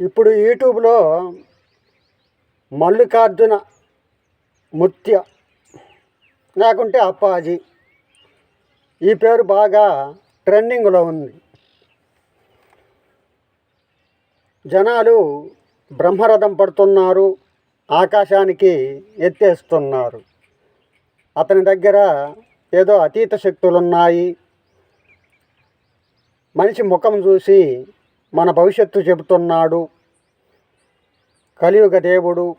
ఇప్పుడు యూట్యూబ్లో మల్లికార్జున ముత్య లేకుంటే అప్పాజీ. ఈ పేరు బాగా ట్రెండింగ్లో ఉంది. జనాలు బ్రహ్మరథం పడుతున్నారు ఆకాశానికి ఎత్తేస్తున్నారు. అతని దగ్గర ఏదో అతీత శక్తులున్నాయి. మనిషి ముఖం చూసి మన భవిష్యత్తు చెబుతున్నాడు. కలియుగ దేవుడు.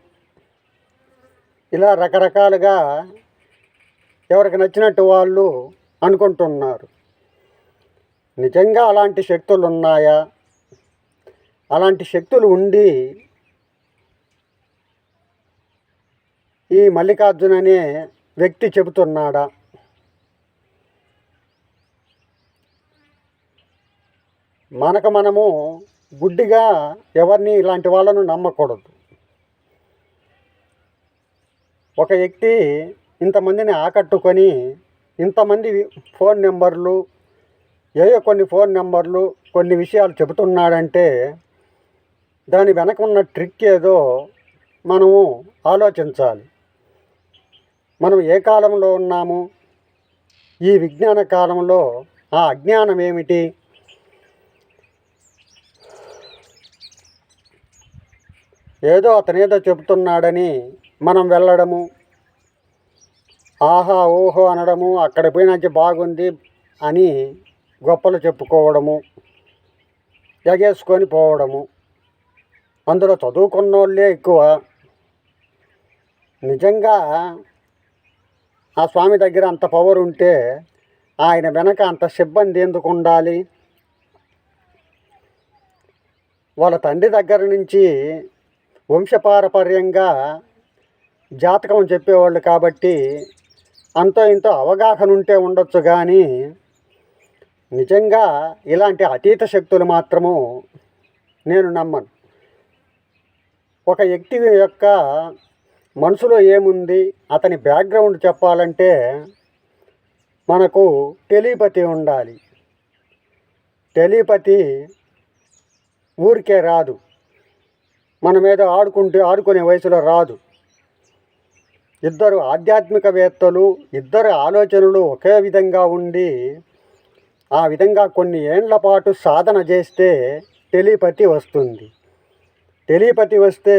ఇలా రకరకాలుగా ఎవరికి నచ్చినట్టు వాళ్ళు అనుకుంటున్నారు. నిజంగా అలాంటి శక్తులు ఉన్నాయా అలాంటి శక్తులు ఉండి ఈ మల్లికార్జున అనే వ్యక్తి చెబుతున్నాడా? మనకు మనము గుడ్డిగా ఎవరిని ఇలాంటి వాళ్ళను నమ్మకూడదు. ఒక వ్యక్తి ఇంతమందిని ఆకట్టుకొని ఇంతమంది ఫోన్ నెంబర్లు ఏయో కొన్ని ఫోన్ నెంబర్లు కొన్ని విషయాలు చెబుతున్నాడంటే దాని వెనక ఉన్న ట్రిక్ ఏదో మనము ఆలోచించాలి. మనం ఏ కాలంలో ఉన్నాము? ఈ విజ్ఞాన కాలంలో ఆ అజ్ఞానం ఏమిటి? ఏదో అతనేదో చెబుతున్నాడని మనం వెళ్ళడము. ఆహా ఓహో అనడము అక్కడ పోయినాక బాగుంది అని గొప్పలు చెప్పుకోవడము ఎగేసుకొని పోవడము. అందులో చదువుకున్న వాళ్ళే ఎక్కువ. నిజంగా ఆ స్వామి దగ్గర అంత పవర్ ఉంటే ఆయన వెనక అంత సిబ్బంది ఎందుకు ఉండాలి? వాళ్ళ తండ్రి దగ్గర నుంచి వంశపారపర్యంగా జాతకం చెప్పేవాళ్ళు కాబట్టి అంతో ఇంతో అవగాహన ఉంటే ఉండొచ్చు కానీ నిజంగా ఇలాంటి అతీత శక్తులు మాత్రము నేను నమ్మను. ఒక వ్యక్తి యొక్క మనసులో ఏముంది అతని బ్యాక్గ్రౌండ్ చెప్పాలంటే మనకు టెలిపతి ఉండాలి. టెలిపతి ఊరికే రాదు. మన మీద ఆడుకుంటే ఆడుకునే వయసులో రాదు. ఇద్దరు ఆధ్యాత్మికవేత్తలు ఇద్దరు ఆలోచనలు ఒకే విధంగా ఉండి ఆ విధంగా కొన్ని ఏండ్ల పాటు సాధన చేస్తే టెలిపతి వస్తుంది. టెలిపతి వస్తే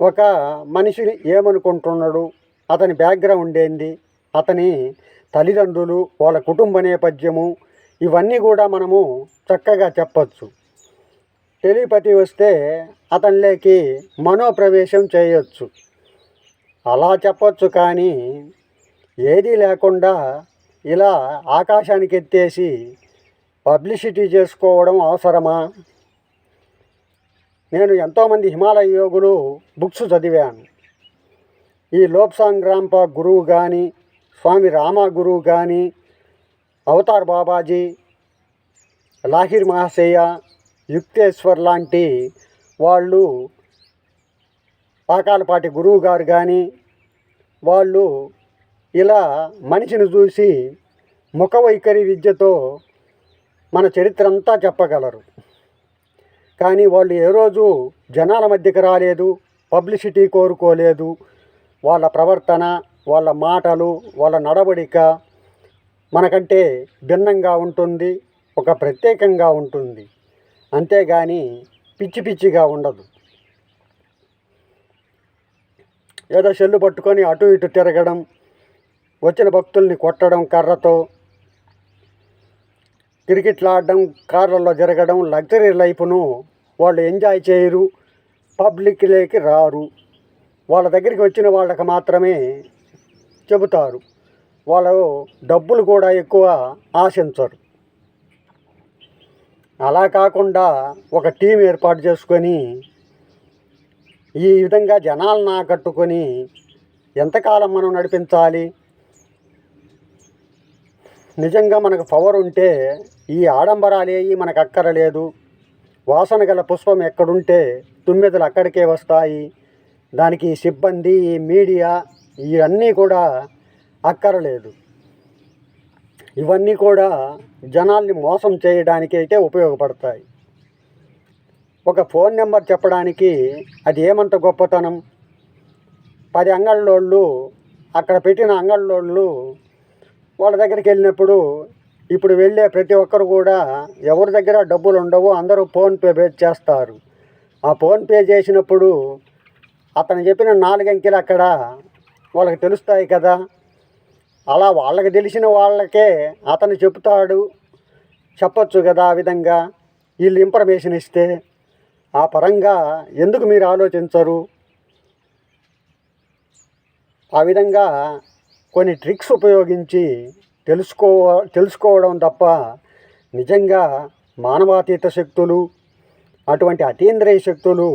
ఒక మనిషిని ఏమనుకుంటున్నాడు? అతని బ్యాక్గ్రౌండ్ ఏంది? అతని తల్లిదండ్రులు వాళ్ళ కుటుంబ నేపథ్యము ఇవన్నీ కూడా మనము చక్కగా చెప్పచ్చు. టెలిపతి వస్తే అతనిలోకి మనోప్రవేశం చేయొచ్చు. అలా చెప్పొచ్చు కానీ ఏదీ లేకుండా ఇలా ఆకాశానికి ఎత్తేసి పబ్లిసిటీ చేసుకోవడం అవసరమా? నేను ఎంతోమంది హిమాలయ యోగులు బుక్స్ చదివాను. ఈ లోప్సాంగ్ రాంప గురువు కానీ స్వామి రామ గురువు కానీ అవతార్ బాబాజీ లాహిర్ మహాశయ యుక్తేశ్వర్ లాంటి వాళ్ళు పాకాలపాటి గురువు గారు కానీ వాళ్ళు ఇలా మనిషిని చూసి ముఖ వైఖరి విద్యతో మన చరిత్ర అంతా చెప్పగలరు. కానీ వాళ్ళు ఏ రోజు జనాల మధ్యకి రాలేదు పబ్లిసిటీ కోరుకోలేదు వాళ్ళ ప్రవర్తన వాళ్ళ మాటలు వాళ్ళ నడవడిక మనకంటే భిన్నంగా ఉంటుంది ఒక ప్రత్యేకంగా ఉంటుంది. అంతేగాని పిచ్చి పిచ్చిగా ఉండదు. ఏదో చెల్లు పట్టుకొని అటు ఇటు తిరగడం వచ్చిన భక్తుల్ని కొట్టడం కర్రతో క్రికెట్లు ఆడడం కార్లలో జరగడం లగ్జరీ లైఫ్ను వాళ్ళు ఎంజాయ్ చేయరు పబ్లిక్లోకి రారు. వాళ్ళ దగ్గరికి వచ్చిన వాళ్ళకి మాత్రమే చెబుతారు. వాళ్ళు డబ్బులు కూడా ఎక్కువ ఆశించరు. అలా కాకుండా ఒక టీం ఏర్పాటు చేసుకొని ఈ విధంగా జనాలను ఆకట్టుకొని ఎంతకాలం మనం నడిపించాలి? నిజంగా మనకు పవర్ ఉంటే ఈ ఆడంబరాలేవి మనకు అక్కరలేదు. వాసన గల పుష్పం ఎక్కడుంటే తుమ్మెదలు అక్కడికే వస్తాయి. దానికి సిబ్బంది ఈ మీడియా ఇవన్నీ కూడా అక్కరలేదు. ఇవన్నీ కూడా జనాల్ని మోసం చేయడానికి అయితే ఉపయోగపడతాయి. ఒక ఫోన్ నెంబర్ చెప్పడానికి అది ఏమంత గొప్పతనం? పది అంగళ్ళోళ్ళు అక్కడ పెట్టిన అంగళ్ళోళ్ళు వాళ్ళ దగ్గరికి వెళ్ళినప్పుడు ఇప్పుడు వెళ్ళే ప్రతి ఒక్కరు కూడా ఎవరి దగ్గర డబ్బులు ఉండవు అందరూ ఫోన్పే పే చేస్తారు. ఆ ఫోన్పే చేసినప్పుడు అతను చెప్పిన నాలుగు అంకెలు అక్కడ వాళ్ళకి తెలుస్తాయి కదా? అలా వాళ్ళకి తెలిసిన వాళ్ళకే అతను చెప్తాడు చెప్పొచ్చు కదా ఆ విధంగా. వీళ్ళు ఇన్ఫర్మేషన్ ఇస్తే ఆ పరంగా ఎందుకు మీరు ఆలోచించరు? ఆ విధంగా కొన్ని ట్రిక్స్ ఉపయోగించి తెలుసుకో తెలుసుకోవడం తప్ప నిజంగా మానవాతీత శక్తులు అటువంటి అతీంద్రియ శక్తులు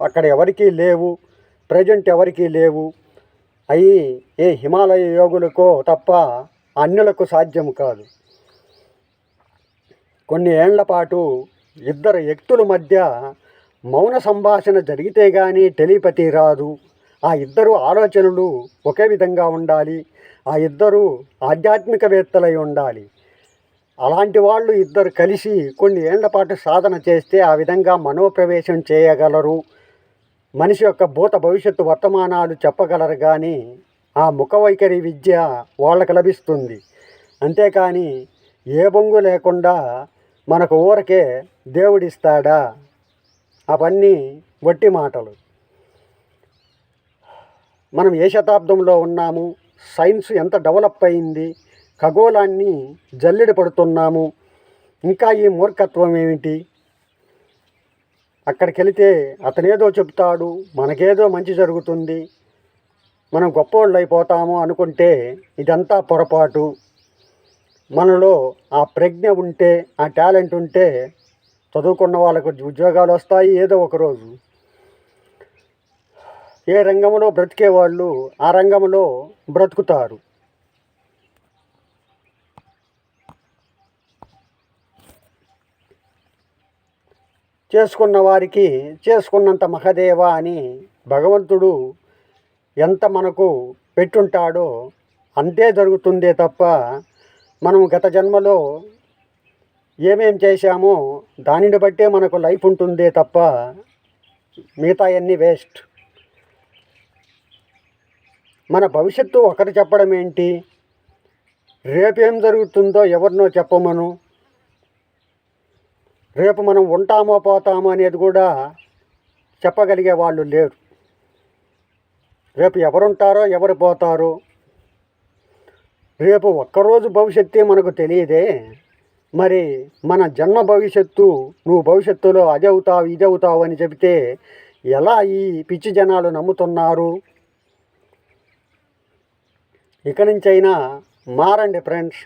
అక్కడ ఎవరికీ లేవు ప్రజెంట్ ఎవరికీ లేవు. అయి ఏ హిమాలయ యోగులకో తప్ప అన్యులకు సాధ్యం కాదు. కొన్ని ఏళ్ళపాటు ఇద్దరు వ్యక్తుల మధ్య మౌన సంభాషణ జరిగితే కానీ టెలిపతి రాదు. ఆ ఇద్దరు ఆలోచనలు ఒకే విధంగా ఉండాలి. ఆ ఇద్దరు ఆధ్యాత్మికవేత్తలై ఉండాలి. అలాంటి వాళ్ళు ఇద్దరు కలిసి కొన్ని ఏళ్ళ పాటు సాధన చేస్తే ఆ విధంగా మనోప్రవేశం చేయగలరు. మనిషి యొక్క భూత భవిష్యత్తు వర్తమానాలు చెప్పగలరు కానీ ఆ ముఖవైఖరి విద్య వాళ్ళకి లభిస్తుంది. అంతేకాని ఏ బొంగు లేకుండా మనకు ఊరకే దేవుడిస్తాడా? అవన్నీ వట్టి మాటలు. మనం ఏ శతాబ్దంలో ఉన్నాము? సైన్స్ ఎంత డెవలప్ అయింది? ఖగోళాన్ని జల్లెడ పడుతున్నాము. ఇంకా ఈ మూర్ఖత్వం ఏమిటి? అక్కడికి వెళితే అతనేదో చెప్తాడు మనకేదో మంచి జరుగుతుంది. మనం గొప్పోళ్ళు అయిపోతాము అనుకుంటే ఇదంతా పొరపాటు. మనలో ఆ ప్రజ్ఞ ఉంటే ఆ టాలెంట్ ఉంటే చదువుకున్న వాళ్ళకు ఉద్యోగాలు వస్తాయి ఏదో ఒకరోజు ఏ రంగంలో బ్రతికే వాళ్ళు ఆ రంగంలో బ్రతుకుతారు. చేసుకున్న వారికి చేసుకున్నంత మహదేవ అని భగవంతుడు ఎంత మనకు పెట్టుంటాడో అంతే జరుగుతుందే తప్ప మనం గత జన్మలో ఏమేం చేశామో దానిని బట్టే మనకు లైఫ్ ఉంటుందే తప్ప మిగతా అన్నీ వేస్ట్. మన భవిష్యత్తు ఒకరు చెప్పడం ఏంటి రేపేం జరుగుతుందో ఎవరినో చెప్పమను? రేపు మనం ఉంటామో పోతామో అనేది కూడా చెప్పగలిగే వాళ్ళు లేరు. రేపు ఎవరుంటారో ఎవరు పోతారు? రేపు ఒక్కరోజు భవిష్యత్తే మనకు తెలియదే. మరి మన జన్మ భవిష్యత్తు నువ్వు భవిష్యత్తులో అది అవుతావు ఇది అవుతావు అని చెబితే ఎలా ఈ పిచ్చి జనాలు నమ్ముతున్నారు? ఇక నుంచైనా మారండి ఫ్రెండ్స్.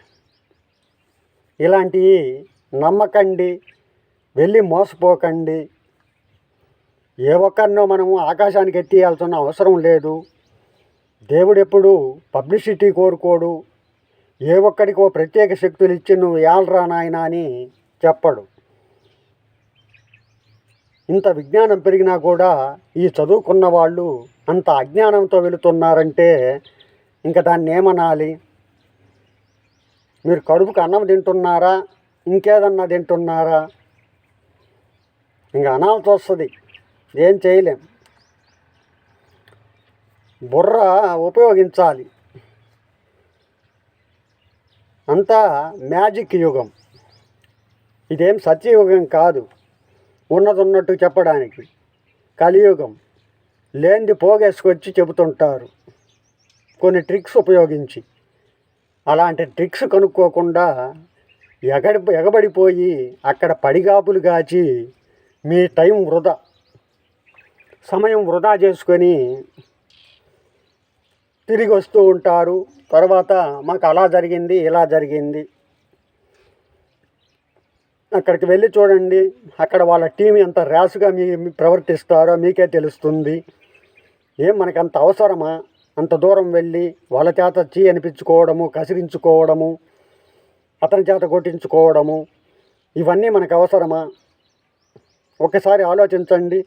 ఇలాంటివి నమ్మకండి వెళ్ళి మోసపోకండి. ఏ ఒక్కరినో మనము ఆకాశానికి ఎత్తియాల్సిన అవసరం లేదు. దేవుడు ఎప్పుడు పబ్లిసిటీ కోరుకోడు. ఏ ఒక్కడికో ప్రత్యేక శక్తులు ఇచ్చి నువ్వు ఏలరా నాయనా అని చెప్పడు. ఇంత విజ్ఞానం పెరిగినా కూడా ఈ చదువుకున్న వాళ్ళు అంత అజ్ఞానంతో వెళుతున్నారంటే ఇంకా దాన్ని ఏమనాలి? మీరు కడుపుకి అన్నం తింటున్నారా? ఇంకేదన్నా తింటున్నారా? ఇంకా అనాల్సి వస్తుంది. ఏం చేయలేం. బుర్ర ఉపయోగించాలి. అంతా మ్యాజిక్ యుగం. ఇదేం సత్యయుగం కాదు. ఉన్నది ఉన్నట్టు చెప్పడానికి. కలియుగం. లేనిది పోగేసుకొచ్చి చెబుతుంటారు. కొన్ని ట్రిక్స్ ఉపయోగించి. అలాంటి ట్రిక్స్ కనుక్కోకుండా ఎగడి ఎగబడిపోయి అక్కడ పడిగాపులు కాచి మీ టైం వృధా. సమయం వృధా చేసుకొని తిరిగి వస్తూ ఉంటారు. తర్వాత మాకు అలా జరిగింది ఇలా జరిగింది. అక్కడికి వెళ్ళి చూడండి. అక్కడ వాళ్ళ టీం ఎంత ర్యాష్గా మీ మీ ప్రవర్తిస్తారో మీకే తెలుస్తుంది. ఏం మనకు అంత అవసరమా? అంత దూరం వెళ్ళి వాళ్ళ చేత చీ అనిపించుకోవడము కసిరించుకోవడము అతని చేత కొట్టించుకోవడము ఇవన్నీ మనకు అవసరమా? ఒకసారి ఆలోచించండి.